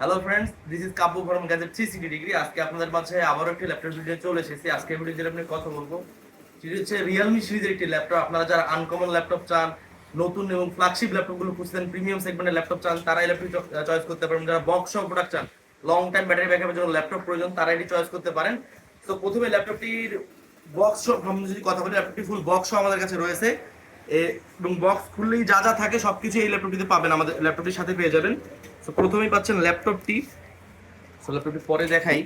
Hello friends this is Kabya from gadget three sixty degree আজকে আপনাদের মাঝে আবারও একটি ল্যাপটপ ভিডিও চলে এসেছি। আজকে ভিডিও যেটা আপনি কথা বলব। সেটি হচ্ছে রিয়েলমি সিরিজের একটি ল্যাপটপ আপনারা যারা আনকমন ল্যাপটপ চান, নতুন এবং ফ্ল্যাগশিপ ল্যাপটপগুলো খুঁজছেন প্রিমিয়াম সেগমেন্টের ল্যাপটপ চান তারা এই ল্যাপটপ চয়েস করতে পারেন। যারা বক্স সহ প্রোডাক্ট চান লং টাইম ব্যাটারি ব্যাকআপের জন্য ল্যাপটপ প্রয়োজন তারা এটি চয়েস করতে পারেন। তো প্রথমে ল্যাপটপটির বক্স সম্বন্ধে যদি কথা বলি ল্যাপটপটি ফুল বক্স আমাদের কাছে রয়েছে। এবং বক্স খুললেই যা যা থাকে সবকিছু এই ল্যাপটপটিতে পাবেন। আমাদের ল্যাপটপটির সাথে পেয়ে যাবেন। তো প্রথমেই পাচ্ছেন ল্যাপটপটি। সো ল্যাপটপটি পরে দেখাই।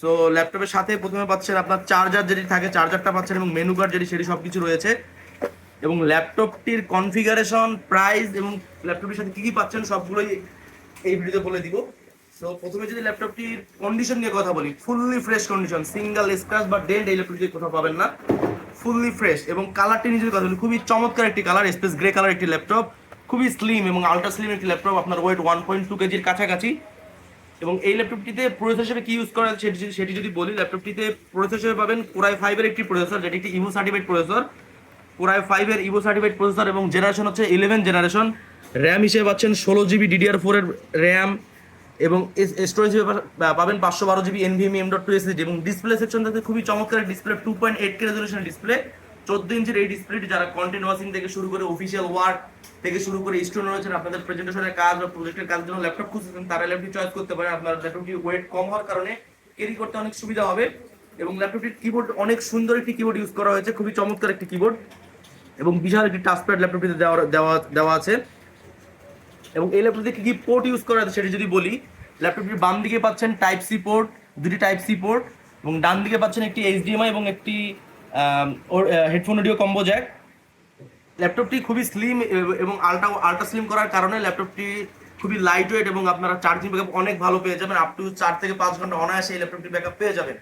সো ল্যাপটপের সাথে প্রথমে পাচ্ছেন আপনার চার্জার যেটি থাকে চার্জারটা পাচ্ছেন এবং মেনু কার্ড যেটি, সেটি সব কিছু রয়েছে। এবং ল্যাপটপটির কনফিগারেশন প্রাইস এবং ল্যাপটপের সাথে কি কি পাচ্ছেন সবগুলোই এই ভিডিওতে বলে দিব। সো প্রথমে যদি ল্যাপটপটির কন্ডিশন নিয়ে কথা বলি fully fresh condition single scratch বা ডেন্ট এই ল্যাপটপটি কোথাও পাবেন না। ফুললি ফ্রেশ এবং কালারটি নিজের কথা বলি, খুবই চমৎকার একটি কালার স্পেস গ্রে কালার একটি ল্যাপটপ। খুবই স্লিম এবং আল্ট্রা স্লিম একটি ল্যাপটপ আপনার ওয়েট ওয়ান পয়েন্ট টু কেজির কাছাকাছি। এবং এই ল্যাপটপটিতে প্রসেসর হিসেবে কি ইউজ করা সেটি সেটি যদি বলি ল্যাপটপটিতে প্রসেসর হিসেবে পাবেন কোরাই ফাইভের একটি প্রসেসর যেটি একটি Evo certified processor core i ফাইভের ইভো সার্টিফাইড প্রসেসর এবং জেনারেশন হচ্ছে ইলেভেন জেনারেশন র্যাম হিসেবে পাচ্ছেন ষোলো জিবি ডিডিআর ফোরের র্যাম এবং স্টোরেজ হিসেবে পাবেন পাঁচশো বারো GB NVMe M dot two SSD এবং ডিসপ্লে সেকশন থেকে খুবই চমৎকার display two point eight K resolution display চোদ্দ ইঞ্চের এই ডিসপ্লেটি যারা কন্টেন্ট ওয়াচিং থেকে শুরু করে অফিসিয়াল ওয়ার্ক থেকে শুরু করে স্টুডেন্ট রয়েছেন, আপনাদের প্রেজেন্টেশনের কাজ বা প্রজেক্টের কাজের জন্য ল্যাপটপ খুঁজছেন তারা ল্যাপটপ চয়েস করতে পারেন আপনার ল্যাপটপটি ওয়েট কম হওয়ার কারণে ক্যারি করতে অনেক সুবিধা হবে এবং ল্যাপটপটির কিবোর্ড অনেক সুন্দর একটি কিবোর্ড ইউজ করা হয়েছে, খুবই চমৎকার একটি কিবোর্ড এবং বিশাল একটি টাচপ্যাড ল্যাপটপটিতে দেওয়া দেওয়া দেওয়া আছে। এবং এই ল্যাপটপে কি কি পোর্ট ইউজ করা আছে সেটি যদি বলি ল্যাপটপটির বাম দিকে পাচ্ছেন টাইপ সি পোর্ট দুটি টাইপ সি পোর্ট এবং ডান দিকে পাচ্ছেন একটি এইচডিএমআই এবং একটি হেডফোন অডিও কম্বো জ্যাক ল্যাপটপটি খুবই স্লিম এবং আলট্রা আলট্রা স্লিম করার কারণে ল্যাপটপটি খুবই লাইট ওয়েট এবং আপনারা চার্জিং ব্যাকআপ অনেক ভালো পেয়ে যাবেন। আপ টু চার থেকে পাঁচ ঘণ্টা অনায়াসে এই ল্যাপটপটি ব্যাকআপ পেয়ে যাবেন।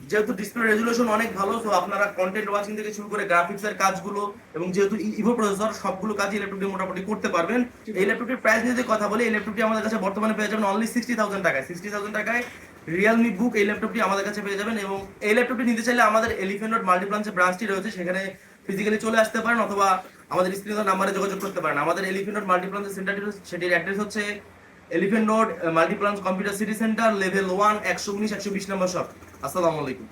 যেহেতু ডিসপ্লে রেজুলেশন অনেক ভালো, তো আপনারা কন্টেন্ট ওয়াচিং থেকে শুরু করে গ্রাফিক্সের কাজগুলো এবং যেহেতু ইভো প্রসেসর সবগুলো কাজই ল্যাপটপটি মোটামুটি করতে পারবেন। এই ল্যাপটপটির প্রাইস নিয়ে যদি কথা বলি, এই ল্যাপটপটি আমাদের কাছে বর্তমানে পেয়ে যাবেন অনলি সিক্সটি থাউজেন্ড টাকায়। সিক্সটি থাউজেন্ড টাকায় রিয়েলমি বুক এই ল্যাপটপটি আমাদের কাছে পেয়ে যাবেন এবং এই ল্যাপটপটি নিতে চাইলে আমাদের এলিফেন্ট রোড মাল্টিপ্লান্সের ব্রাঞ্চটি রয়েছে সেখানে ফিজিক্যালি চলে আসতে পারেন অথবা আমাদের স্ক্রিনের নাম্বারে যোগাযোগ করতে পারেন। আমাদের এলিফেন্ট রোড মাল্টিপ্লান্সের সেন্টারটি রয়েছে, সেটির অ্যাড্রেস হচ্ছে elephant road multiplan's computer city centre level one একশো উনিশ একশো বিশ নম্বর শপ আসসালামু আলাইকুম।